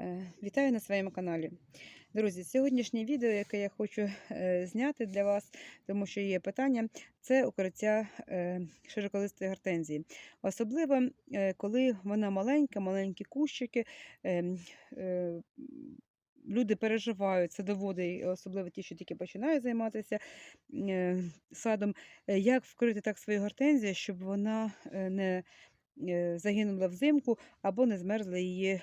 Е, Вітаю на своєму каналі. Друзі, сьогоднішнє відео, яке я хочу е, зняти для вас, тому що є питання, це укриття е, широколистої гортензії. Особливо, коли вона маленька, маленькі кущики. Люди переживають садоводи, особливо ті, що тільки починають займатися садом, як вкрити так свою гортензію, щоб вона не загинула взимку або не змерзли її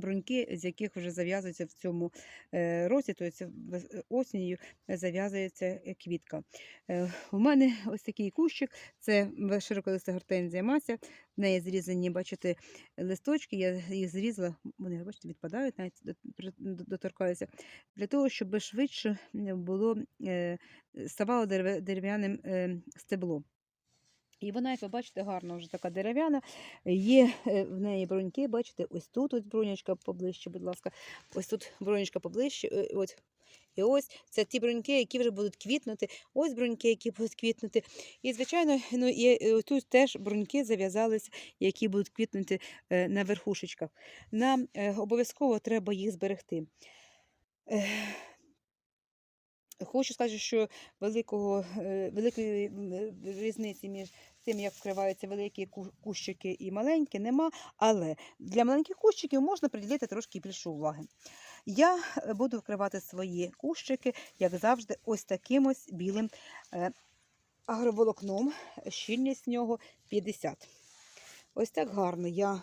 бруньки, з яких вже зав'язується в цьому е, році, тобто вес- е, осінню зав'язується е, квітка. Е, У мене ось такий кущик, це широколиста гортензія Мася. В неї зрізані, бачите, листочки. Я їх зрізала, вони, бачите, відпадають, навіть до- при- до- доторкаюся, для того, щоб швидше е, було, е, ставало дерев'яним е, стебло. І вона, як ви бачите, гарна вже така дерев'яна. Є е, в неї броньки, бачите, ось тут ось бронячка поближче, будь ласка. Ось тут бронячка поближче. е, Ось. І ось це ті броньки, які вже будуть квітнути. Ось броньки, які будуть квітнути. І, звичайно, ну, є, е, тут теж броньки зав'язалися, які будуть квітнути на верхушечках. Нам обов'язково треба їх зберегти. Хочу сказати, що великого, е, великої е, різниці між тим, як вкриваються великі кущики і маленькі, нема. Але для маленьких кущиків можна приділити трошки більше уваги. Я е, буду вкривати свої кущики, як завжди, ось таким ось білим агроволокном. Щільність нього 50. Ось так гарно я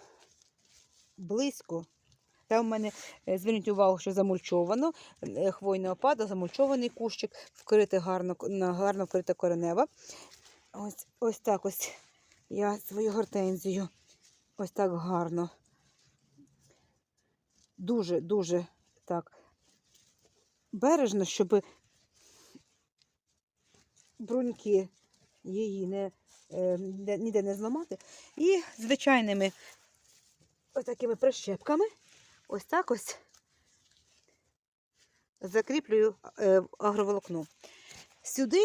близько. Там в мене, е, зверніть увагу, що замульчовано, е, хвойний опада, замульчований кущик, вкрити гарно, гарно вкрита коренева. Ось, ось так ось я свою гортензію. Ось так гарно. Дуже-дуже так бережно, щоб бруньки її не, е, ніде не зламати. І звичайними ось такими прищепками ось так ось закріплюю е, агроволокно. Сюди,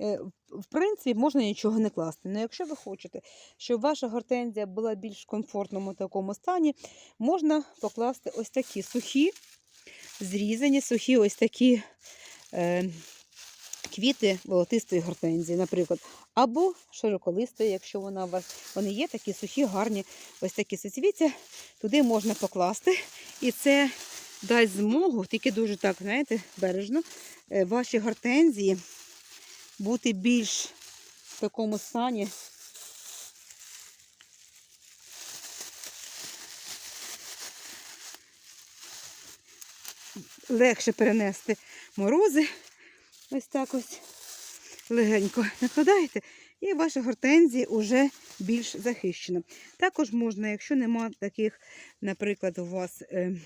е, в принципі, можна нічого не класти. Але якщо ви хочете, щоб ваша гортензія була в більш комфортному такому стані, можна покласти ось такі сухі, зрізані, сухі ось такі е, квіти волотистої гортензії, наприклад. Або широколистої, якщо вона у вас вони є, такі сухі, гарні, ось такі суцвіття, туди можна покласти. І це дасть змогу, тільки дуже так, знаєте, бережно, е, ваші гортензії бути більш в такому стані. Легше перенести морози. Ось так ось легенько накладаєте, і ваша гортензія вже більш захищена. Також можна, якщо нема таких, наприклад, у вас е,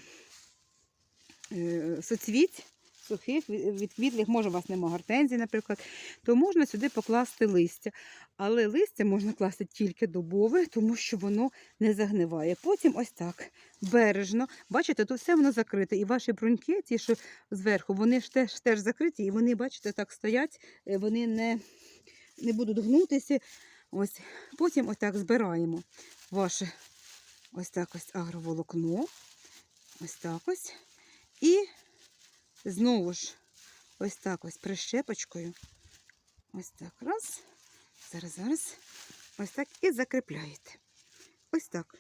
е, соцвіть, сухих, від- відквітлих, може у вас нема гортензії, наприклад, то можна сюди покласти листя. Але листя можна класти тільки добове, тому що воно не загниває. Потім ось так, бережно. Бачите, тут все воно закрите. І ваші бруньки, ті, що зверху, вони ж теж, теж закриті, і вони, бачите, так стоять, е, вони не, не будуть гнутися. Ось. Потім ось так збираємо ваше ось так ось агроволокно. Ось так ось. І знову ж ось так ось прищепочкою. Ось так. Раз. Зараз, зараз. Ось так і закріпляєте. Ось так.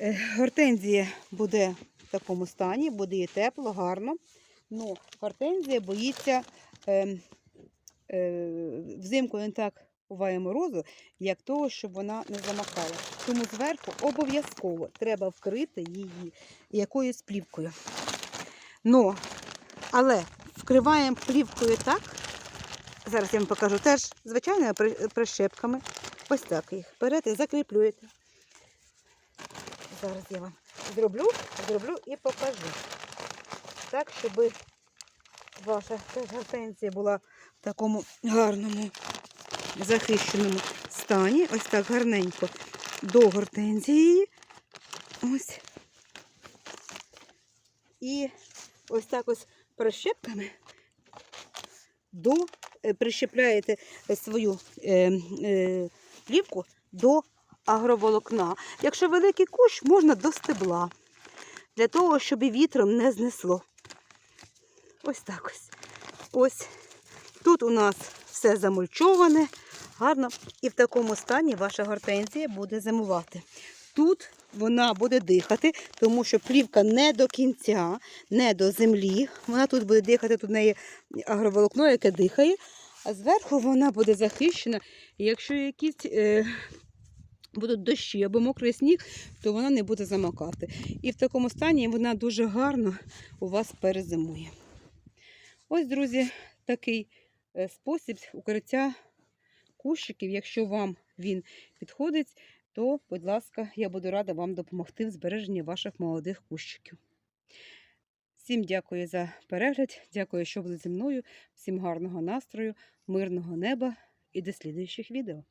Е, Гортензія буде в такому стані, буде їй тепло, гарно. Ну, гортензія боїться е, е, взимку не так буває морозу, як того, щоб вона не замахала. Тому зверху обов'язково треба вкрити її якоюсь плівкою. Но, але вкриваємо плівкою так. Зараз я вам покажу теж звичайними прищепками. Ось так їх берете, закріплюєте. Зараз я вам зроблю, зроблю і покажу. Так, щоб ваша гортензія була в такому гарному, захищеному стані. Ось так гарненько до гортензії. Ось. І ось так ось прищепками до, е, прищепляєте свою е, е, плівку до агроволокна. Якщо великий кущ, можна до стебла. Для того, щоб і вітром не знесло. Ось так ось. Ось. Тут у нас все замульчоване, гарно. І в такому стані ваша гортензія буде зимувати. Тут вона буде дихати, тому що плівка не до кінця, не до землі. Вона тут буде дихати, тут в неї агроволокно, яке дихає, а зверху вона буде захищена. І якщо якісь е, будуть дощі або мокрий сніг, то вона не буде замокати. І в такому стані вона дуже гарно у вас перезимує. Ось, друзі, такий е, спосіб укриття кущиків. Якщо вам він підходить, то, будь ласка, я буду рада вам допомогти в збереженні ваших молодих кущиків. Всім дякую за перегляд, дякую, що були зі мною. Всім гарного настрою, мирного неба і до слідуючих відео.